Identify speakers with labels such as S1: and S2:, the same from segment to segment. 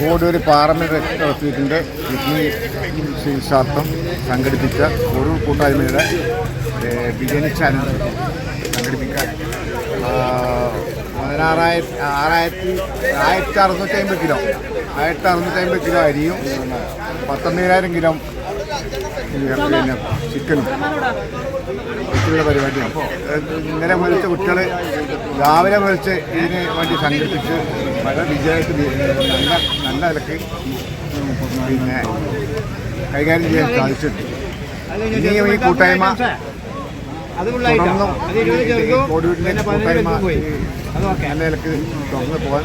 S1: Kodur parliament നടത്തിയിട്ടുണ്ട് kidney ചികിത്സാർത്ഥം സംഘടിപ്പിച്ച ഒരു കൂട്ടായ്മയുടെ ബിരിയാണി ചാനൽ സംഘടിപ്പിക്കാൻ. പതിനാറായിരത്തി ആറായിരത്തി ആയിരത്തി അറുന്നൂറ്റി അമ്പത് കിലോ. ആയിരത്തി അറുന്നൂറ്റി അമ്പത് കിലോ അരിയും പത്തൊമ്പതിനായിരം കിലോ പിന്നെ ചിക്കനും കുട്ടികളുടെ പരിപാടിയാണ് അപ്പോൾ ഇന്നലെ മുതൽച്ച് കുട്ടികൾ രാവിലെ മുതൽച്ച് ഇതിന് വേണ്ടി സംഘടിപ്പിച്ച് വളരെ വിജയത്തിൽ നല്ല നല്ല നിലയ്ക്ക് പിന്നെ കൈകാര്യം ചെയ്യാൻ സാധിച്ചിട്ടുണ്ട്. ഇനിയും ഈ കൂട്ടായ്മ തുടർന്നും കോടിയുടെ കൂട്ടായ്മ നല്ല നിലയ്ക്ക് തുറന്നു പോകാൻ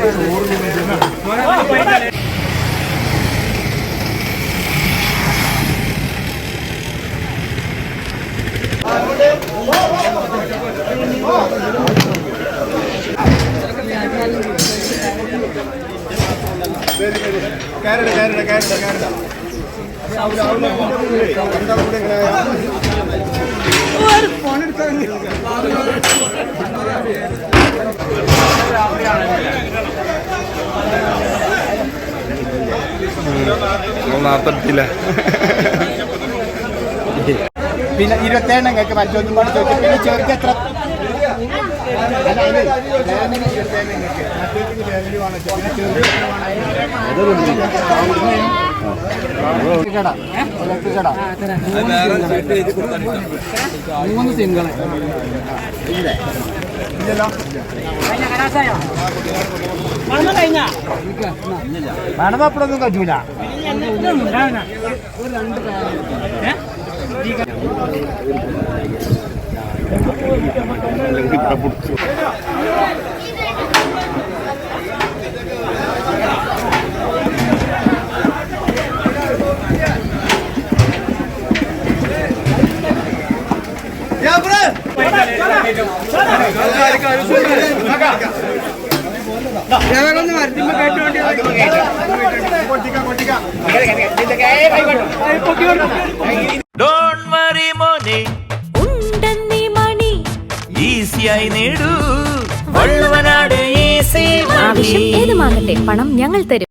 S2: പറ്റേ
S1: കയറട്ടെ കയറട്ടെ കയറട്ടെ കയറട്ടെ നാർത്തട്ടില്ല
S2: പിന്നെ ഇരുപത്തേഴ് നിങ്ങൾക്ക് മറ്റൊന്നും കൂടി ചോദിച്ചു പിന്നെ ഇരുപത്തേഴ് നിങ്ങൾക്ക്. ഫാമിലി വേണം വെച്ചാൽ പിന്നെ ചെറുക്ക് എത്ര വേണം? മൂന്ന് സിംഗിൾ. ഇല്ലേ? ഇല്ലല്ലോ. മണമപ്പളൊന്നും കജൂല
S3: ഡോണ്ട് മാങ്ങട്ടെ മോനെ.
S4: ഉണ്ടെന്നീ മണി.
S3: ഈസിയായി നേടൂ. വള്ളുവനാട് ഈസി
S4: ആവശ്യം ഏതുമാകട്ടെ പണം ഞങ്ങൾ തരും.